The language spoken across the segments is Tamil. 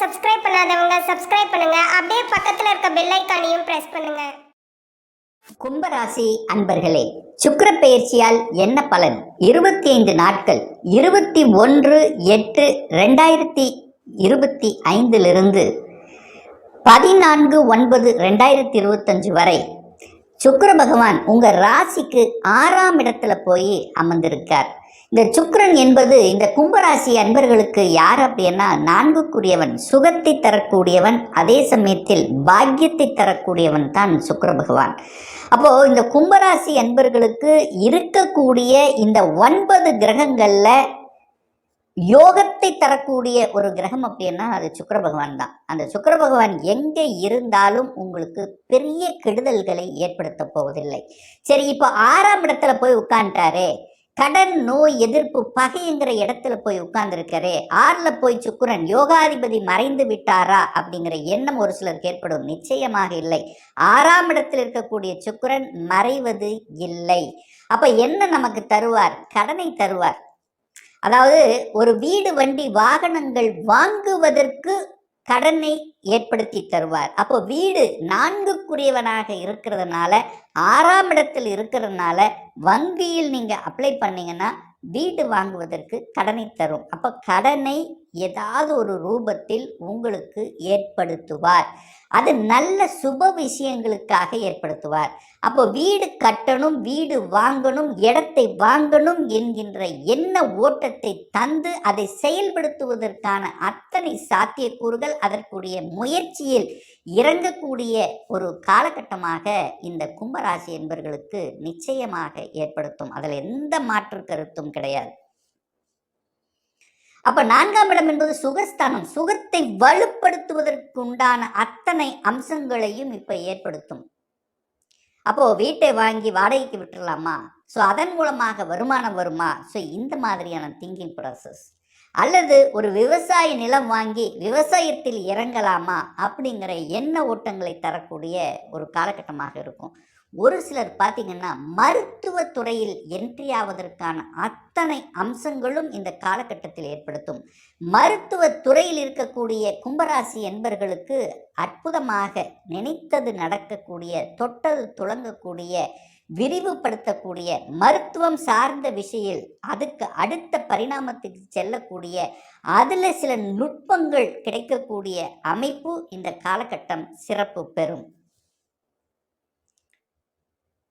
சப்ஸ்கிரைப் பண்ணாதவங்க சப்ஸ்கிரைப் பண்ணுங்க. அப்படியே பக்கத்துல இருக்க பெல் ஐக்கானையும் பிரஸ் பண்ணுங்க. கும்பராசி அன்பர்களே சுக்கர பெயர்ச்சியால் என்ன பலன்? இருபத்தி ஐந்து நாட்கள் இருபத்தி ஒன்று எட்டு ரெண்டாயிரத்தி இருபத்தி ஐந்திலிருந்து பதினான்கு ஒன்பது ரெண்டாயிரத்தி இருபத்தஞ்சு வரை சுக்கர பகவான் உங்கள் ராசிக்கு ஆறாம் இடத்துல போய் அமர்ந்திருக்கார். இந்த சுக்கரன் என்பது இந்த கும்பராசி அன்பர்களுக்கு யார் அப்படின்னா நான்குக்குரியவன் சுகத்தை தரக்கூடியவன் அதே சமயத்தில் பாக்கியத்தை தரக்கூடியவன் தான் சுக்கர பகவான். அப்போ இந்த கும்பராசி அன்பர்களுக்கு இருக்கக்கூடிய இந்த ஒன்பது கிரகங்களில் யோகத்தை தரக்கூடிய ஒரு கிரகம் அப்படின்னா அது சுக்கர பகவான் தான். அந்த சுக்கர பகவான் எங்கே இருந்தாலும் உங்களுக்கு பெரிய கெடுதல்களை ஏற்படுத்த போவதில்லை. சரி இப்போ ஆறாம் இடத்துல போய் உட்காந்துட்டாரே கடன் நோய் எதிர்ப்பு பகைங்கிற இடத்துல போய் உட்கார்ந்துருக்காரு. ஆறில் போய் சுக்குரன் யோகாதிபதி மறைந்து விட்டாரா? அப்படிங்கிற எண்ணம் ஒரு சிலருக்கு ஏற்படும். நிச்சயமாக இல்லை. ஆறாம் இடத்தில் இருக்கக்கூடிய சுக்குரன் மறைவது இல்லை. அப்போ என்ன நமக்கு தருவார்? கடனை தருவார். அதாவது ஒரு வீடு வண்டி வாகனங்கள் வாங்குவதற்கு கடனை ஏற்படுத்தி தருவார். அப்போ வீடு நான்குக்குரியவனாக இருக்கிறதுனால ஆறாம் இடத்தில் இருக்கிறதுனால வங்கியில் நீங்க அப்ளை பண்ணீங்கன்னா வீடு வாங்குவதற்கு கடனை தரும். அப்போ கடனை ஏதாவது ஒரு ரூபத்தில் உங்களுக்கு ஏற்படுத்துவார். அது நல்ல சுப விஷயங்களுக்காக ஏற்படுத்துவார். அப்போ வீடு கட்டணும் வீடு வாங்கணும் இடத்தை வாங்கணும் என்கின்ற என்ன ஓட்டத்தை தந்து அதை செயல்படுத்துவதற்கான அத்தனை சாத்தியக்கூறுகள் அதற்குரிய முயற்சியில் இறங்கக்கூடிய ஒரு காலகட்டமாக இந்த கும்பராசி என்பர்களுக்கு நிச்சயமாக ஏற்படுத்தும். அதில் எந்த மாற்று கருத்தும் கிடையாது. அப்ப நான்காம் இடம் என்பது சுகஸ்தானம் சுகத்தை வலுப்படுத்துவதற்கு உண்டான அத்தனை அம்சங்களையும் இப்ப ஏற்படுத்தும். அப்போ வீட்டை வாங்கி வாடகைக்கு விட்டுறலாமா? ஸோ அதன் மூலமாக வருமானம் வருமா? ஸோ இந்த மாதிரியான திங்கிங் ப்ராசஸ் அல்லது ஒரு விவசாய நிலம் வாங்கி விவசாயத்தில் இறங்கலாமா? அப்படிங்கிற எண்ண ஓட்டங்களை தரக்கூடிய ஒரு காலகட்டமாக இருக்கும். ஒரு சிலர் பார்த்தீங்கன்னா மருத்துவ துறையில் என்ட்ரி ஆவதற்கான அத்தனை அம்சங்களும் இந்த காலகட்டத்தில் ஏற்படுத்தும். மருத்துவ துறையில் இருக்கக்கூடிய கும்பராசி என்பர்களுக்கு அற்புதமாக நினைத்தது நடக்கக்கூடிய தொட்டது துளங்கக்கூடிய விரிவுபடுத்தக்கூடிய மருத்துவம் சார்ந்த விஷயத்தில் அதுக்கு அடுத்த பரிணாமத்துக்கு செல்லக்கூடிய அதில் சில நுட்பங்கள் கிடைக்கக்கூடிய அமைப்பு இந்த காலகட்டம் சிறப்பு பெறும்.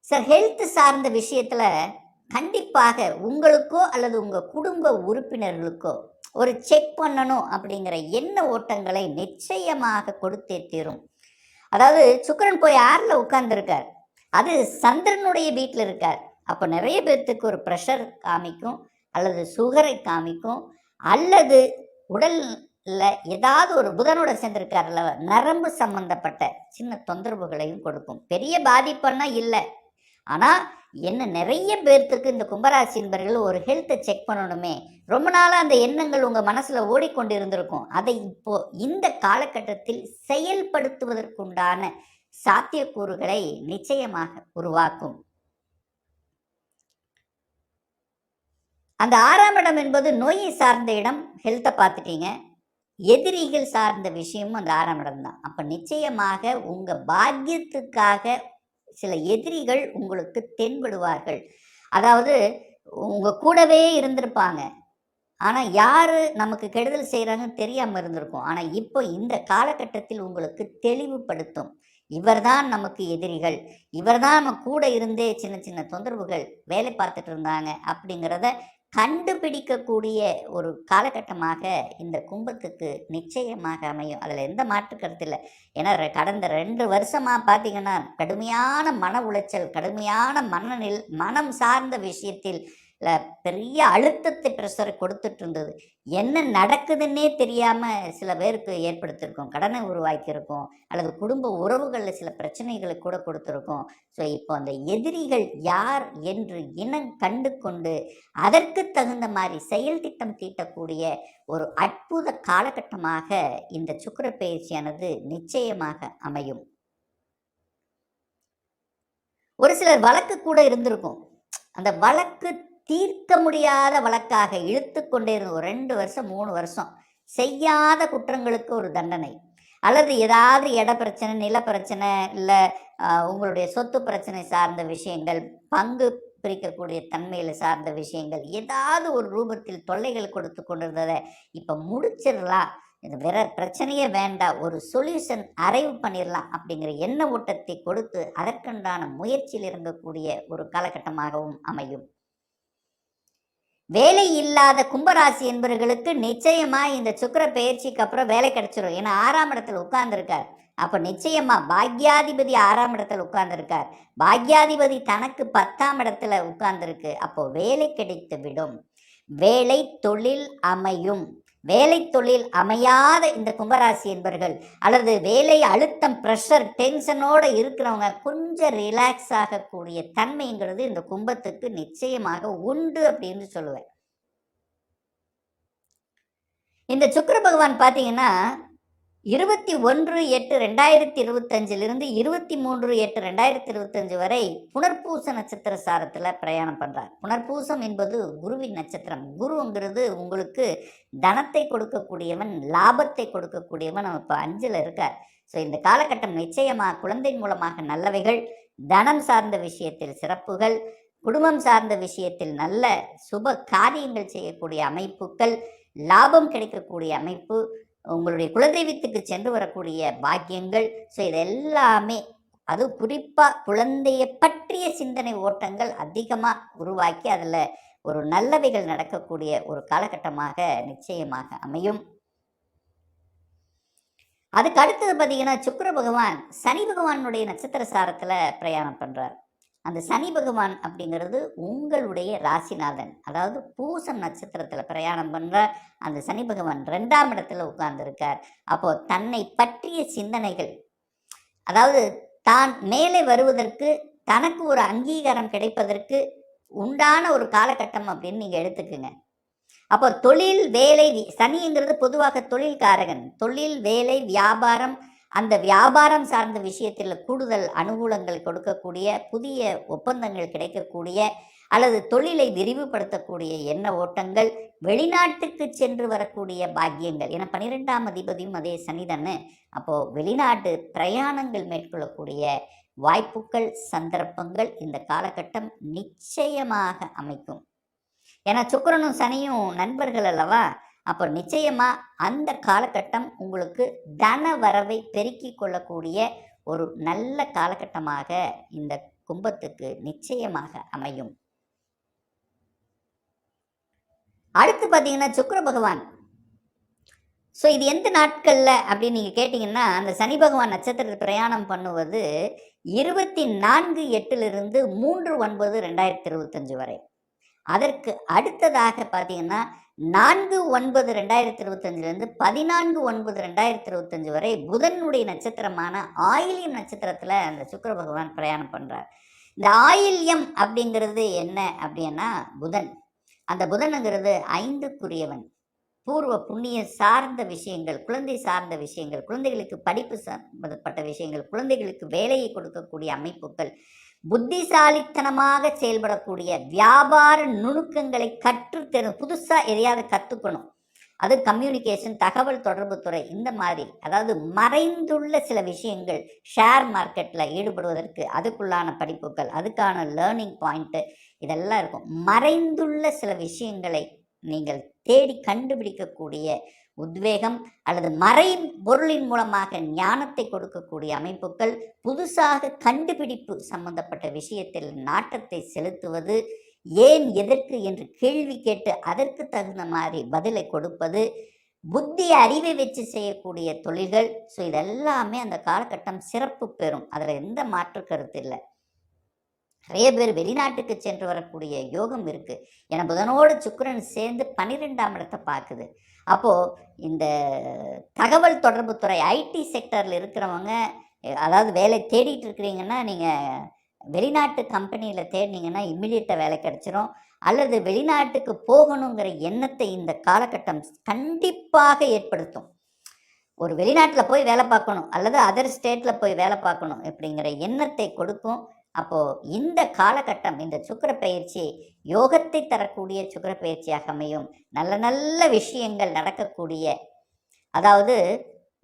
சார் ஹெல்த் சார்ந்த விஷயத்தில் கண்டிப்பாக உங்களுக்கோ அல்லது உங்கள் குடும்ப உறுப்பினர்களுக்கோ ஒரு செக் பண்ணணும் அப்படிங்கிற எண்ண ஓட்டங்களை நிச்சயமாக கொடுத்தே தீரும். அதாவது சுக்கரன் போய் ஆறில் உட்கார்ந்துருக்கார். அது சந்திரனுடைய வீட்டில் இருக்கார். அப்போ நிறைய பேர்த்துக்கு ஒரு ப்ரெஷர் காமிக்கும் அல்லது சுகரை காமிக்கும் அல்லது உடலில் ஏதாவது ஒரு புதனோட சேர்ந்திருக்காருல்ல நரம்பு சம்பந்தப்பட்ட சின்ன தொந்தரவுகளையும் கொடுக்கும். பெரிய பாதிப்புன்னா இல்லை. ஆனால் என்ன நிறைய பேர்த்துக்கு இந்த கும்பராசி என்பர்கள் ஒரு ஹெல்த்தை செக் பண்ணணுமே. ரொம்ப நாளாக அந்த எண்ணங்கள் உங்கள் மனசில் ஓடிக்கொண்டு இருந்திருக்கும் அதை இப்போ இந்த காலகட்டத்தில் செயல்படுத்துவதற்குண்டான சாத்தியக்கூறுகளை நிச்சயமாக உருவாக்கும். அந்த ஆறாம் இடம் என்பது நோயை சார்ந்த இடம் ஹெல்த்தை பார்த்துட்டீங்க. எதிரிகள் சார்ந்த விஷயமும் அந்த ஆறாம் இடம் தான். அப்போ நிச்சயமாக உங்கள் பாக்கியத்துக்காக சில எதிரிகள் உங்களுக்கு தென்படுவார்கள். அதாவது உங்கள் கூடவே இருந்திருப்பாங்க. ஆனால் யார் நமக்கு கெடுதல் செய்கிறாங்கன்னு தெரியாமல் இருந்திருக்கும். ஆனால் இப்போ இந்த காலகட்டத்தில் உங்களுக்கு தெளிவுபடுத்தும். இவர்தான் நமக்கு எதிரிகள். இவர்தான் நம்ம கூட இருந்தே சின்ன சின்ன தொந்தரவுகள் வேலை பார்த்துட்டு இருந்தாங்க அப்படிங்கிறத கண்டுபிடிக்கக்கூடிய ஒரு காலகட்டமாக இந்த கும்பத்துக்கு நிச்சயமாக அமையும். அதில் எந்த மாற்று கருத்து இல்லை. ஏன்னா கடந்த ரெண்டு வருஷமாக பார்த்தீங்கன்னா கடுமையான மன உளைச்சல் கடுமையான மனநில் மனம் சார்ந்த விஷயத்தில் பெரிய அழுத்தத்தை ப்ரெஷரை கொடுத்துட்டு இருந்தது. என்ன நடக்குதுன்னே தெரியாமல் சில பேருக்கு ஏற்படுத்தியிருக்கோம் கடனை உருவாக்கியிருக்கோம். அல்லது குடும்ப உறவுகளில் சில பிரச்சனைகளை கூட கொடுத்துருக்கோம். ஸோ இப்போ அந்த எதிரிகள் யார் என்று இனம் கண்டு கொண்டு அதற்கு தகுந்த மாதிரி செயல் திட்டம் தீட்டக்கூடிய ஒரு அற்புத காலகட்டமாக இந்த சுக்கிர பயிற்சியானது நிச்சயமாக அமையும். ஒரு சிலர் வழக்கு கூட இருந்திருக்கும். அந்த வழக்கு தீர்க்க முடியாத வழக்காக இழுத்து கொண்டிருந்த ஒரு ரெண்டு வருஷம் மூணு வருஷம் செய்யாத குற்றங்களுக்கு ஒரு தண்டனை. அல்லது ஏதாவது இட பிரச்சனை நில பிரச்சனை இல்லை உங்களுடைய சொத்து பிரச்சனை சார்ந்த விஷயங்கள் பங்கு பிரிக்கக்கூடிய தன்மையில் சார்ந்த விஷயங்கள் ஏதாவது ஒரு ரூபத்தில் தொல்லைகள் கொடுத்து கொண்டிருந்ததை இப்போ முடிச்சிடலாம். இது வேற பிரச்சனையே வேண்டாம். ஒரு சொல்யூஷன் அரைவ் பண்ணிடலாம் அப்படிங்கிற எண்ண ஓட்டத்தை கொடுத்து அதற்குண்டான முயற்சியில் இறங்கக்கூடிய ஒரு காலகட்டமாகவும் அமையும். வேலை இல்லாத கும்பராசி என்பவர்களுக்கு நிச்சயமாக இந்த சுக்கிர பயிற்சிக்கு அப்புறம் வேலை கிடைச்சிரும். ஏன்னா ஆறாம் இடத்துல உட்கார்ந்துருக்கார். அப்போ நிச்சயமாக பாக்யாதிபதி ஆறாம் இடத்துல உட்கார்ந்துருக்கார். பாக்யாதிபதி தனக்கு பத்தாம் இடத்துல உட்கார்ந்துருக்கு. அப்போ வேலை கிடைத்து விடும் வேலை தொழில் அமையும். வேலை தொழில் அமையாத இந்த கும்பராசி என்பவர்கள் அல்லது வேலை அழுத்தம் ப்ரெஷர் டென்ஷனோட இருக்கிறவங்க கொஞ்சம் ரிலாக்ஸ் ஆகக்கூடிய தன்மைங்கிறது இந்த கும்பத்துக்கு நிச்சயமாக உண்டு அப்படின்னு சொல்லுவேன். இந்த சுக்கர பகவான் பார்த்தீங்கன்னா இருபத்தி ஒன்று எட்டு ரெண்டாயிரத்தி இருபத்தஞ்சிலிருந்து இருபத்தி மூன்று எட்டு ரெண்டாயிரத்தி இருபத்தஞ்சு வரை புனர்பூச நட்சத்திர சாரத்தில் பிரயாணம் பண்ணுறார் புனர்பூசம் என்பது குருவின் நட்சத்திரம். குருங்கிறது உங்களுக்கு தனத்தை கொடுக்கக்கூடியவன் லாபத்தை கொடுக்கக்கூடியவன். அவன் இப்போ அஞ்சில் இருக்கார். ஸோ இந்த காலகட்டம் நிச்சயமாக குழந்தை மூலமாக நல்லவைகள் தனம் சார்ந்த விஷயத்தில் சிறப்புகள் குடும்பம் சார்ந்த விஷயத்தில் நல்ல சுப காரியங்கள் செய்யக்கூடிய அமைப்புகள் லாபம் கிடைக்கக்கூடிய அமைப்பு உங்களுடைய குலதெய்வத்துக்கு சென்று வரக்கூடிய பாக்கியங்கள். ஸோ இது எல்லாமே அது குறிப்பாக குழந்தையை பற்றிய சிந்தனை ஓட்டங்கள் அதிகமாக உருவாக்கி அதில் ஒரு நல்லவைகள் நடக்கக்கூடிய ஒரு காலகட்டமாக நிச்சயமாக அமையும். அதுக்கு அடுத்தது பார்த்தீங்கன்னா சுக்கர பகவான் சனி பகவானுடைய நட்சத்திர சாரத்தில் பிரயாணம் பண்ணுறார் அந்த சனி பகவான் அப்படிங்கிறது உங்களுடைய ராசிநாதன். அதாவது பூசம் நட்சத்திரத்தில் பிரயாணம் பண்ணுற அந்த சனி பகவான் ரெண்டாம் இடத்துல உட்கார்ந்துருக்கார். அப்போ தன்னை பற்றிய சிந்தனைகள் அதாவது தான் மேலே வருவதற்கு தனக்கு ஒரு அங்கீகாரம் கிடைப்பதற்கு உண்டான ஒரு காலகட்டம் அப்படின்னு நீங்கள் எடுத்துக்குங்க. அப்போ தொழில் வேலை சனிங்கிறது பொதுவாக தொழில்காரகன். தொழில் வேலை வியாபாரம் அந்த வியாபாரம் சார்ந்த விஷயத்தில் கூடுதல் அனுகூலங்கள் கொடுக்கக்கூடிய புதிய ஒப்பந்தங்கள் கிடைக்கக்கூடிய அல்லது தொழிலை விரிவுபடுத்தக்கூடிய எண்ண ஓட்டங்கள் வெளிநாட்டுக்கு சென்று வரக்கூடிய பாக்கியங்கள். ஏன்னா பன்னிரெண்டாம் அதிபதியும் அதே சனிதன்னு அப்போது வெளிநாட்டு பிரயாணங்கள் மேற்கொள்ளக்கூடிய வாய்ப்புகள் சந்தர்ப்பங்கள் இந்த காலகட்டம் நிச்சயமாக அமைக்கும். ஏன்னா சுக்கரனும் சனியும் நண்பர்கள் அல்லவா? அப்போ நிச்சயமாக அந்த காலகட்டம் உங்களுக்கு தன வரவை பெருக்கி கொள்ளக்கூடிய ஒரு நல்ல காலகட்டமாக இந்த கும்பத்துக்கு நிச்சயமாக அமையும். அடுத்து பார்த்தீங்கன்னா சுக்கர பகவான். ஸோ இது எந்த நாட்களில் அப்படின்னு நீங்கள் கேட்டிங்கன்னா அந்த சனி பகவான் நட்சத்திரத்தில் பிரயாணம் பண்ணுவது இருபத்தி நான்கு எட்டிலிருந்து மூன்று ஒன்பது ரெண்டாயிரத்தி இருபத்தஞ்சு வரை. அதற்கு அடுத்ததாக பார்த்தீங்கன்னா நான்கு ஒன்பது ரெண்டாயிரத்தி இருபத்தஞ்சிலேருந்து பதினான்கு ஒன்பது ரெண்டாயிரத்தி இருபத்தஞ்சு வரை புதனுடைய நட்சத்திரமான ஆயில்யம் நட்சத்திரத்தில் அந்த சுக்கர பகவான் பிரயாணம் பண்ணுறார் இந்த ஆயில்யம் அப்படிங்கிறது என்ன அப்படின்னா புதன். அந்த புதனுங்கிறது ஐந்துக்குரியவன். பூர்வ புண்ணிய சார்ந்த விஷயங்கள் குழந்தை சார்ந்த விஷயங்கள் குழந்தைகளுக்கு படிப்பு சம்பந்தப்பட்ட விஷயங்கள் குழந்தைகளுக்கு வேலையை கொடுக்கக்கூடிய அமைப்புகள் புத்திசாலித்தனமாக செயல்படக்கூடிய வியாபார நுணுக்கங்களை கற்றுத்தரும் புதுசாக எதையாவது கற்றுக்கணும் அது கம்யூனிகேஷன் தகவல் தொடர்பு துறை இந்த மாதிரி. அதாவது மறைந்துள்ள சில விஷயங்கள் ஷேர் மார்க்கெட்டில் ஈடுபடுவதற்கு அதுக்குள்ளான படிப்புகள் அதுக்கான லேர்னிங் பாயிண்ட்டு இதெல்லாம் இருக்கும். மறைந்துள்ள சில விஷயங்களை நீங்கள் தேடி கண்டுபிடிக்கக்கூடிய உத்வேகம் அல்லது மறை பொருளின் மூலமாக ஞானத்தை கொடுக்கக்கூடிய அமைப்புகள் புதுசாக கண்டுபிடிப்பு சம்பந்தப்பட்ட விஷயத்தில் நாட்டத்தை செலுத்துவது ஏன் எதற்கு என்று கேள்வி கேட்டு அதற்கு தகுந்த மாதிரி பதிலை கொடுப்பது புத்தி அறிவை வச்சு செய்யக்கூடிய தொழில்கள். ஸோ இதெல்லாமே அந்த காலகட்டம் சிறப்பு பெறும். அதில் எந்த மாற்று கருத்து இல்லை. நிறைய பேர் வெளிநாட்டுக்கு சென்று வரக்கூடிய யோகம் இருக்கு. ஏன்னா புதனோடு சுக்கரன் சேர்ந்து பன்னிரெண்டாம் இடத்தை பார்க்குது. அப்போது இந்த தகவல் தொடர்பு துறை ஐடி செக்டரில் இருக்கிறவங்க அதாவது வேலை தேடிட்டு இருக்கிறீங்கன்னா நீங்கள் வெளிநாட்டு கம்பெனியில் தேடினீங்கன்னா இம்மிடியட்டாக வேலை கிடைச்சிரும். அல்லது வெளிநாட்டுக்கு போகணுங்கிற எண்ணத்தை இந்த காலகட்டம் கண்டிப்பாக ஏற்படுத்தும். ஒரு வெளிநாட்டில் போய் வேலை பார்க்கணும் அல்லது அதர் ஸ்டேட்டில் போய் வேலை பார்க்கணும் அப்படிங்கிற எண்ணத்தை கொடுக்கும். அப்போது இந்த காலகட்டம் இந்த சுக்கர பயிற்சி யோகத்தை தரக்கூடிய சுக்கிர பயிற்சியாக அமையும். நல்ல நல்ல விஷயங்கள் நடக்கக்கூடிய அதாவது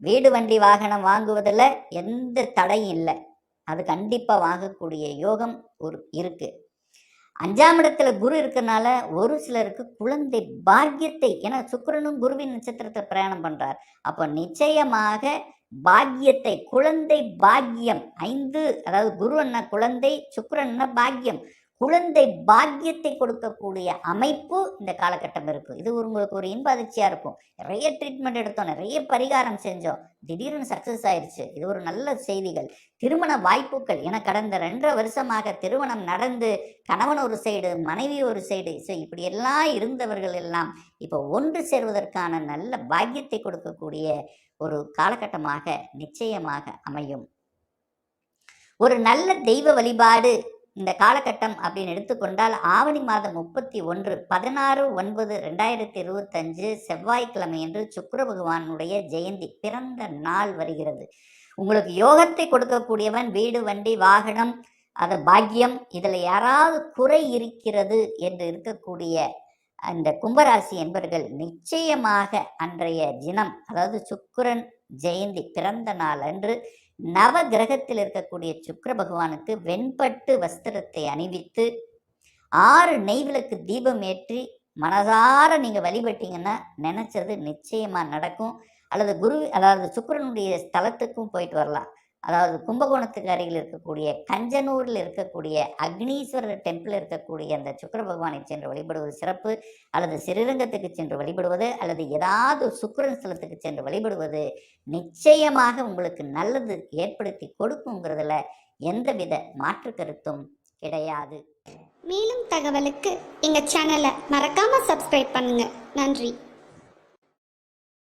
வீடு வண்டி வாகனம் வாங்குவதில் எந்த தடையும் இல்லை. அது கண்டிப்பாக வாங்கக்கூடிய யோகம் ஒரு இருக்கு. அஞ்சாம் இடத்துல குரு இருக்கிறனால ஒரு சிலருக்கு குழந்தை பாக்கியத்தை ஏன்னா சுக்கிரனும் குருவின் நட்சத்திரத்தை பிரயாணம் பண்றார். அப்போ நிச்சயமாக பாக்கியத்தை குழந்தை பாக்கியம். ஐந்து அதாவது குரு என்ன குழந்தை சுக்கிரன் என்ன பாக்கியம். குழந்தை பாக்கியத்தை கொடுக்கக்கூடிய அமைப்பு இந்த காலகட்டம் இருக்கு. இது ஒரு உங்களுக்கு ஒரு இன்ப அதிர்ச்சியா இருக்கும். நிறைய ட்ரீட்மெண்ட் எடுத்தோம் நிறைய பரிகாரம் செஞ்சோம். திடீர்னு சக்சஸ் ஆயிடுச்சு இது ஒரு நல்ல செய்திகள். திருமண வாய்ப்புகள். என கடந்த ரெண்டரை வருஷமாக திருமணம் நடந்து கணவன் ஒரு சைடு மனைவி ஒரு சைடு ஸோ இப்படி எல்லாம் இருந்தவர்கள் எல்லாம் இப்போ ஒன்று சேர்வதற்கான நல்ல பாக்கியத்தை கொடுக்கக்கூடிய ஒரு காலகட்டமாக நிச்சயமாக அமையும். ஒரு நல்ல தெய்வ வழிபாடு இந்த காலகட்டம் அப்படின்னு எடுத்துக்கொண்டால் ஆவணி மாதம் முப்பத்தி ஒன்று பதினாறு ஒன்பது ரெண்டாயிரத்தி இருபத்தஞ்சு செவ்வாய்க்கிழமையன்று சுக்கர பகவானுடைய ஜெயந்தி பிறந்த நாள் வருகிறது. உங்களுக்கு யோகத்தை கொடுக்கக்கூடியவன் வீடு வண்டி வாகனம் அது பாக்கியம் இதில் யாராவது குறை இருக்கிறது என்று இருக்கக்கூடிய அந்த கும்பராசி என்பவர்கள் நிச்சயமாக அன்றைய தினம் அதாவது சுக்கிரன் ஜெயந்தி பிறந்த நாள் அன்று நவ கிரகத்தில் இருக்கக்கூடிய சுக்கர பகவானுக்கு வெண்பட்டு வஸ்திரத்தை அணிவித்து ஆறு நெய்விளக்கு தீபம் ஏற்றி மனதார நீங்கள் வழிபட்டீங்கன்னா நினச்சது நிச்சயமாக நடக்கும். அல்லது குரு அதாவது சுக்கரனுடைய ஸ்தலத்துக்கும் போயிட்டு வரலாம். அதாவது கும்பகோணத்துக்கு அருகில் இருக்கக்கூடிய கஞ்சனூரில் இருக்கக்கூடிய அக்னீஸ்வரர் டெம்பிள் இருக்கக்கூடிய அந்த சுக்கர பகவானை சென்று வழிபடுவது சிறப்பு அல்லது சிறுரங்கத்துக்கு சென்று வழிபடுவது அல்லது ஏதாவது சுக்கரன் ஸ்தலத்துக்கு சென்று வழிபடுவது நிச்சயமாக உங்களுக்கு நல்லது ஏற்படுத்தி கொடுக்குங்கிறதுல எந்தவித மாற்று கருத்தும் கிடையாது. மேலும் தகவலுக்கு எங்கள் சேனலை மறக்காமல் சப்ஸ்கிரைப் பண்ணுங்கள் நன்றி.